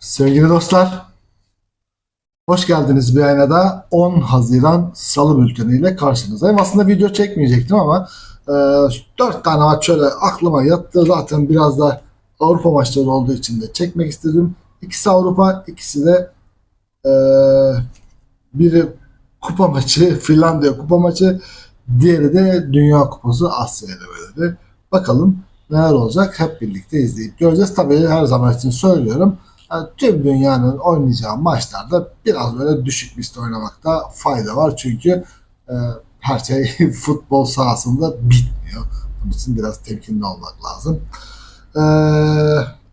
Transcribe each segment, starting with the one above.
Sevgili dostlar, hoş geldiniz bir ayna da 10 Haziran Salı bülteniyle karşınızdayım. Aslında video çekmeyecektim ama e, 4 tane maç şöyle aklıma yattı. Zaten biraz da Avrupa maçları olduğu için de çekmek istedim. İkisi Avrupa, ikisi de e, biri kupa maçı, Finlandiya kupa maçı, diğeri de Dünya Kupası Asya elemeleri. Bakalım neler olacak hep birlikte izleyip göreceğiz. Tabii her zaman için söylüyorum. Yani tüm dünyanın oynayacağı maçlarda biraz böyle düşük liste oynamakta fayda var. Çünkü e, her şey futbol sahasında bitmiyor. Bunun için biraz temkinli olmak lazım. E,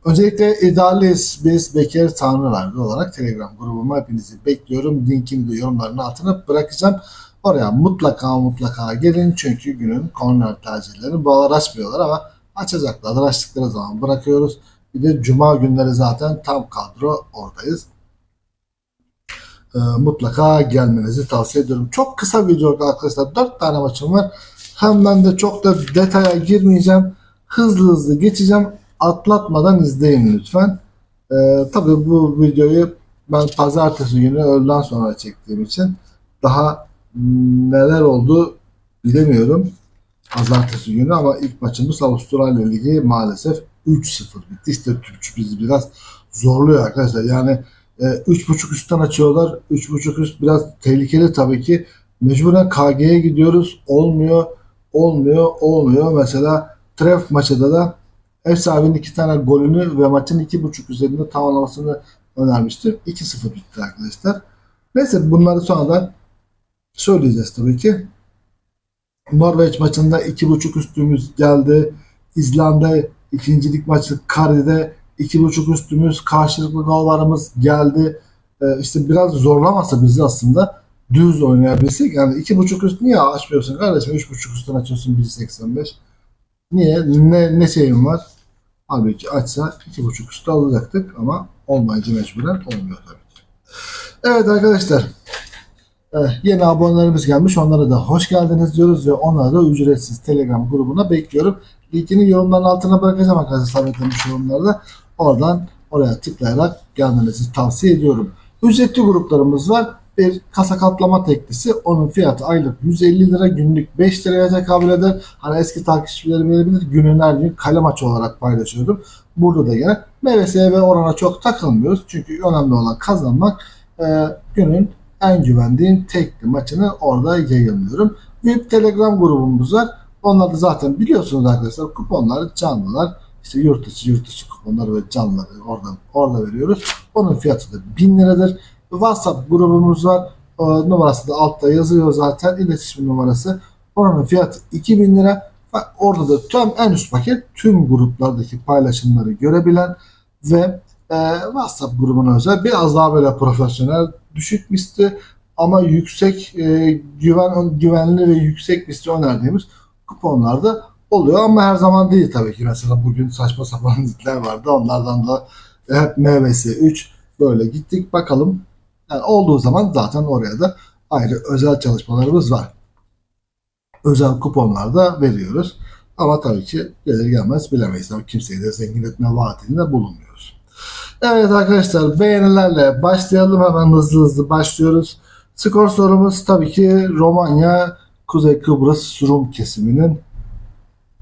öncelikle idealiz biz Bekir Tanrıverdi olarak Telegram grubuma hepinizi bekliyorum. Linkini de yorumların altına bırakacağım. Oraya mutlaka mutlaka gelin çünkü günün korner tercihlerini bağlar açmıyorlar ama açacaklardır. Açtıkları zaman bırakıyoruz. Bir de cuma günleri zaten tam kadro oradayız. Ee, mutlaka gelmenizi tavsiye ediyorum. Çok kısa video arkadaşlar. 4 tane maçım var. Hem ben de çok da detaya girmeyeceğim. Hızlı hızlı geçeceğim. Atlatmadan izleyin lütfen. Ee, tabii bu videoyu ben pazartesi günü öğleden sonra çektiğim için daha neler oldu bilemiyorum pazartesi günü ama ilk maçımız Avustralya Ligi maalesef 3-0 bitti. İşte Türkçü bizi biraz zorluyor arkadaşlar. Yani e, 3.5 üstten açıyorlar. 3.5 üst biraz tehlikeli tabii ki. Mecburen KG'ye gidiyoruz. Olmuyor. Olmuyor. Olmuyor. Mesela Tref maçında da ev sahibinin iki tane golünü ve maçın 2.5 üzerinde tamamlamasını önermiştim. 2-0 bitti arkadaşlar. Neyse bunları sonradan söyleyeceğiz tabii ki. Norveç maçında 2.5 üstümüz geldi. İzlanda ikincilik maçı Kari'de 2.5 üstümüz karşılıklı gollarımız geldi. Ee, işte biraz zorlamasa bizi aslında düz oynayabilsek. Yani 2.5 üst niye açmıyorsun kardeşim? 3.5 üstten açıyorsun 1.85. Niye? Ne, ne şeyim var? Halbuki açsa 2.5 üstü alacaktık ama olmayınca mecburen olmuyor tabii ki. Evet arkadaşlar. Evet, yeni abonelerimiz gelmiş. Onlara da hoş geldiniz diyoruz ve onları da ücretsiz Telegram grubuna bekliyorum. Linkini yorumların altına bırakacağım arkadaşlar sabitlenmiş yorumlarda. Oradan oraya tıklayarak gelmenizi tavsiye ediyorum. Ücretli gruplarımız var. Bir kasa katlama teklisi. Onun fiyatı aylık 150 lira, günlük 5 liraya tekabül eder. Hani eski takipçilerim bilebilir. Günün her gün kale maçı olarak paylaşıyordum. Burada da gene MVS'ye ve orana çok takılmıyoruz. Çünkü önemli olan kazanmak. Ee, günün en güvendiğim tekli maçını orada yayınlıyorum. VIP Telegram grubumuz var. Onlar da zaten biliyorsunuz arkadaşlar kuponları canlılar. İşte yurt içi yurt dışı kuponları ve canlıları oradan orada veriyoruz. Onun fiyatı da 1000 liradır. WhatsApp grubumuz var. O numarası da altta yazıyor zaten. İletişim numarası. Oranın fiyatı 2000 lira. Orada da tüm en üst paket tüm gruplardaki paylaşımları görebilen ve e, WhatsApp grubuna özel biraz daha böyle profesyonel düşük listi ama yüksek e, güven güvenli ve yüksek listi önerdiğimiz kuponlarda oluyor ama her zaman değil tabii ki. Mesela bugün saçma sapan linkler vardı. Onlardan da hep MVS 3 böyle gittik bakalım. Yani olduğu zaman zaten oraya da ayrı özel çalışmalarımız var. Özel kuponlarda veriyoruz. Ama tabii ki gelir gelmez bilemeyiz. Ama kimseyi de zengin etme vaatinde bulunmuyoruz. Evet arkadaşlar beğenilerle başlayalım. Hemen hızlı hızlı başlıyoruz. Skor sorumuz tabii ki Romanya Kuzey Kıbrıs Rum kesiminin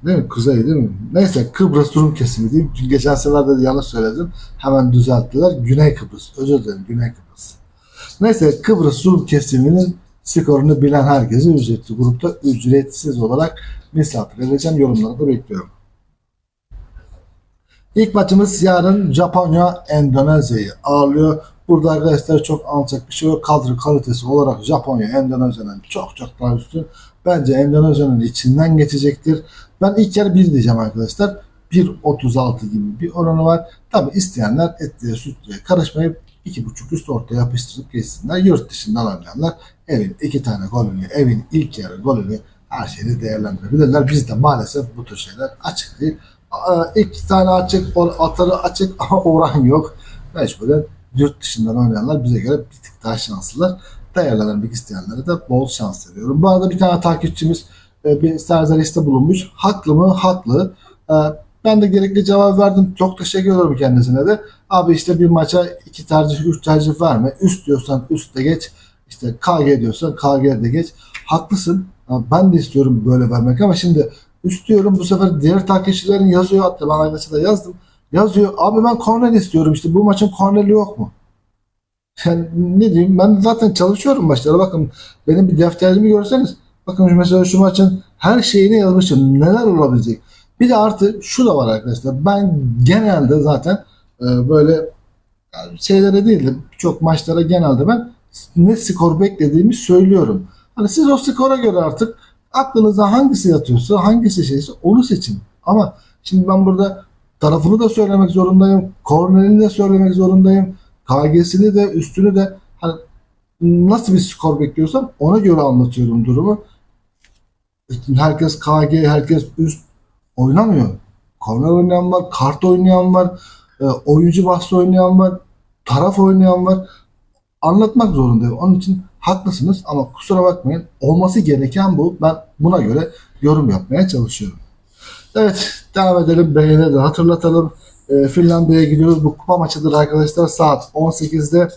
değil mi? Kuzey değil mi? Neyse Kıbrıs Rum kesimi diyeyim. Geçen seferde de yanlış söyledim. Hemen düzelttiler. Güney Kıbrıs. Özür dilerim. Güney Kıbrıs. Neyse Kıbrıs Rum kesiminin skorunu bilen herkese ücretli grupta ücretsiz olarak misafir edeceğim. Yorumları da bekliyorum. İlk maçımız yarın Japonya Endonezya'yı ağırlıyor. Burada arkadaşlar çok alçak bir şey yok. Kadro kalitesi olarak Japonya Endonezya'nın çok çok daha üstün. Bence Endonezya'nın içinden geçecektir. Ben ilk yarı 1 diyeceğim arkadaşlar. 1.36 gibi bir oranı var. Tabi isteyenler etliye sütlüye karışmayıp 2.5 üst ortaya yapıştırıp geçsinler. Yurt dışından oynayanlar evin iki tane golünü, evin ilk yarı golünü her şeyi değerlendirebilirler. Bizde maalesef bu tür şeyler açık değil. İki tane açık, atarı açık ama oran yok. Mecburen yurt dışından oynayanlar bize göre bir tık daha şanslılar. Değerlendirmek isteyenlere de bol şans veriyorum. Bu arada bir tane takipçimiz e, bir serzariste bulunmuş. Haklı mı? Haklı. E, Ben de gerekli cevap verdim. Çok teşekkür ederim kendisine de. Abi işte bir maça iki tercih, üç tercih verme. Üst diyorsan üstte geç. İşte KG diyorsan KG'de geç. Haklısın. Ha, Ben de istiyorum böyle vermek ama şimdi üst diyorum bu sefer diğer takipçilerin yazıyor. Hatta ben arkadaşa da yazdım. Yazıyor. Abi ben korner istiyorum. İşte bu maçın korneri yok mu? Yani ne diyeyim ben zaten çalışıyorum maçlara. Bakın benim bir defterimi görseniz bakın mesela şu maçın her şeyini yazmışım. Neler olabilecek. Bir de artı şu da var arkadaşlar. Ben genelde zaten e, böyle yani şeylere değil de birçok maçlara genelde ben ne skor beklediğimi söylüyorum. Hani siz o skora göre artık aklınıza hangisi yatıyorsa, hangisi şeyse onu seçin. Ama şimdi ben burada tarafını da söylemek zorundayım. Kornerini de söylemek zorundayım. KG'sini de üstünü de hani nasıl bir skor bekliyorsam ona göre anlatıyorum durumu. Herkes KG, herkes üst oynamıyor. Korner oynayan var, kart oynayan var, e, oyuncu bahsi oynayan var, taraf oynayan var. Anlatmak zorundayım. Onun için haklısınız ama kusura bakmayın. Olması gereken bu. Ben buna göre yorum yapmaya çalışıyorum. Evet, devam edelim. Beğeni de hatırlatalım. E, Finlandiya'ya gidiyoruz. Bu kupa maçıdır arkadaşlar. Saat 18'de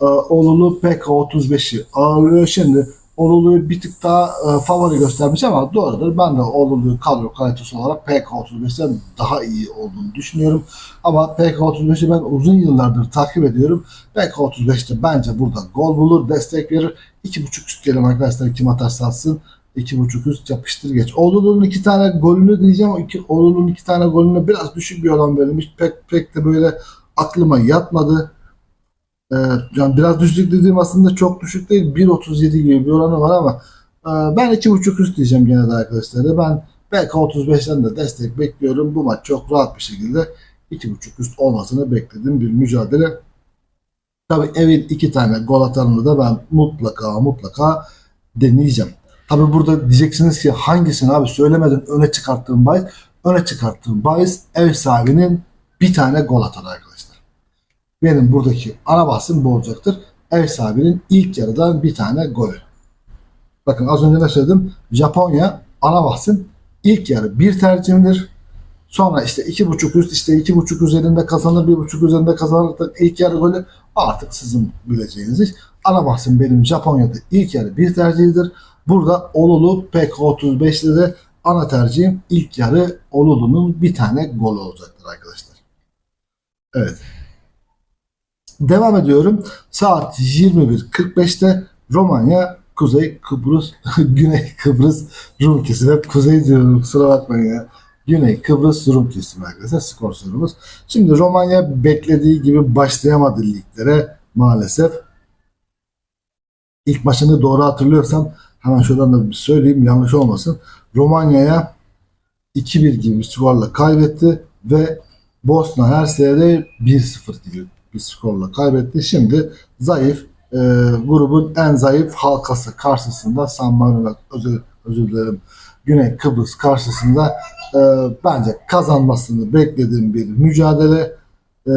e, Olulu PK35'i ağırlıyor. Şimdi Olulu'yu bir tık daha e, favori göstermiş ama doğrudur. Ben de Olulu'yu kadro kalitesi olarak PK35'ten daha iyi olduğunu düşünüyorum. Ama PK35'i ben uzun yıllardır takip ediyorum. PK35'te bence burada gol bulur, destek verir. 2.5 üst diyelim arkadaşlar kim atarsa atsın. 2.5 üst yapıştır geç. Oğlunun iki tane golünü diyeceğim. Iki, Oğlunun iki tane golüne biraz düşük bir oran verilmiş. Pek pek de böyle aklıma yatmadı. Ee, yani biraz düşük dediğim aslında çok düşük değil. 1.37 gibi bir oranı var ama e, ben 2.5 üst diyeceğim gene de arkadaşlar. Ben belki 35'ten de destek bekliyorum. Bu maç çok rahat bir şekilde 2.5 üst olmasını beklediğim bir mücadele. Tabii evin iki tane gol atanını da ben mutlaka mutlaka deneyeceğim. Tabii burada diyeceksiniz ki hangisini abi söylemeden öne çıkarttığım bahis öne çıkarttığım bahis ev sahibinin bir tane gol atanı arkadaşlar. Benim buradaki ana bahsim bu olacaktır. Ev sahibinin ilk yarıdan bir tane golü. Bakın az önce ne söyledim? Japonya ana bahsim ilk yarı bir tercihimdir. Sonra işte iki buçuk üst işte iki buçuk üzerinde kazanır bir buçuk üzerinde kazanır ilk yarı golü artık sizin bileceğiniz iş. Ana bahsim benim Japonya'da ilk yarı bir tercihidir. Burada Olulu PK35'te de ana tercihim ilk yarı Olulu'nun bir tane golü olacaktır arkadaşlar. Evet. Devam ediyorum. Saat 21.45'te Romanya Kuzey Kıbrıs Güney Kıbrıs Rum ülkesi. Hep kuzey diyorum kusura bakmayın ya. Güney Kıbrıs Rum ülkesi arkadaşlar skor sorumuz. Şimdi Romanya beklediği gibi başlayamadı liglere maalesef. İlk maçını doğru hatırlıyorsam hemen şuradan da bir söyleyeyim yanlış olmasın. Romanya'ya 2-1 gibi bir skorla kaybetti ve Bosna Hersek'e 1-0 gibi bir skorla kaybetti. Şimdi zayıf e, grubun en zayıf halkası karşısında San Marino özür, özür dilerim Güney Kıbrıs karşısında e, bence kazanmasını beklediğim bir mücadele. E,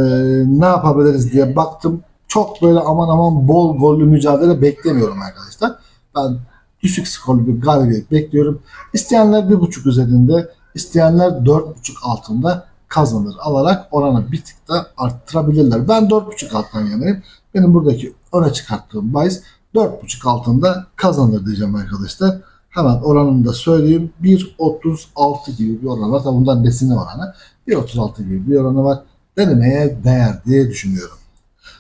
ne yapabiliriz diye baktım. Çok böyle aman aman bol gollü mücadele beklemiyorum arkadaşlar. Ben düşük skorlu bir galibiyet bekliyorum. İsteyenler bir buçuk üzerinde, isteyenler dört buçuk altında kazanır alarak oranı bir tık da arttırabilirler. Ben dört buçuk alttan yanayım. Benim buradaki öne çıkarttığım bahis dört buçuk altında kazanır diyeceğim arkadaşlar. Hemen oranını da söyleyeyim. 1.36 gibi bir oranı var. Tabi bundan nesine oranı. 1.36 gibi bir oranı var. Denemeye değer diye düşünüyorum.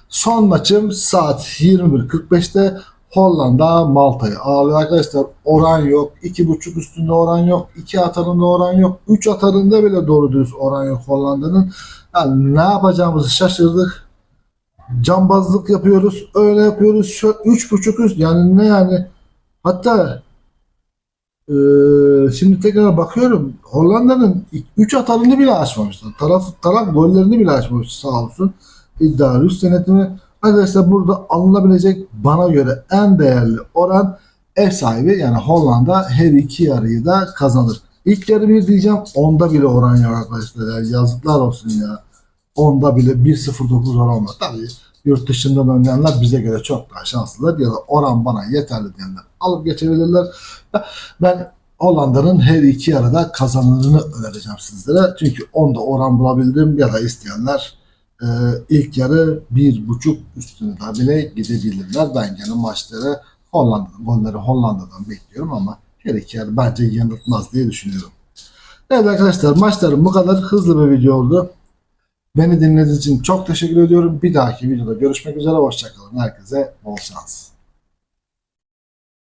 Son maçım saat 21.45'te Hollanda Malta'yı arkadaşlar. Oran yok. 2.5 üstünde oran yok. 2 atarında oran yok. 3 atarında bile doğru düz oran yok Hollanda'nın. Yani ne yapacağımızı şaşırdık. Cambazlık yapıyoruz. Öyle yapıyoruz. Şu 3.5 üst yani ne yani hatta ee, şimdi tekrar bakıyorum Hollanda'nın 3 atarını bile açmamışlar. Taraf, taraf gollerini bile açmamış sağ olsun. İddia üst yönetimi. Arkadaşlar burada alınabilecek bana göre en değerli oran ev sahibi yani Hollanda her iki yarıyı da kazanır. İlk yarı bir diyeceğim onda bile oran yok arkadaşlar. Yani yazıklar olsun ya. Onda bile 1.09 oran var. Tabii yurt dışından oynayanlar bize göre çok daha şanslılar ya da oran bana yeterli diyenler alıp geçebilirler. Ben Hollanda'nın her iki yarıda kazananını önereceğim sizlere. Çünkü onda oran bulabildim ya da isteyenler e, ilk yarı bir buçuk üstüne de bile gidebilirler. Ben gene maçları Hollanda'dan, golleri Hollanda'dan bekliyorum ama her iki yarı bence yanıltmaz diye düşünüyorum. Evet arkadaşlar maçlarım bu kadar hızlı bir video oldu. Beni dinlediğiniz için çok teşekkür ediyorum. Bir dahaki videoda görüşmek üzere. Hoşçakalın. Herkese bol şans.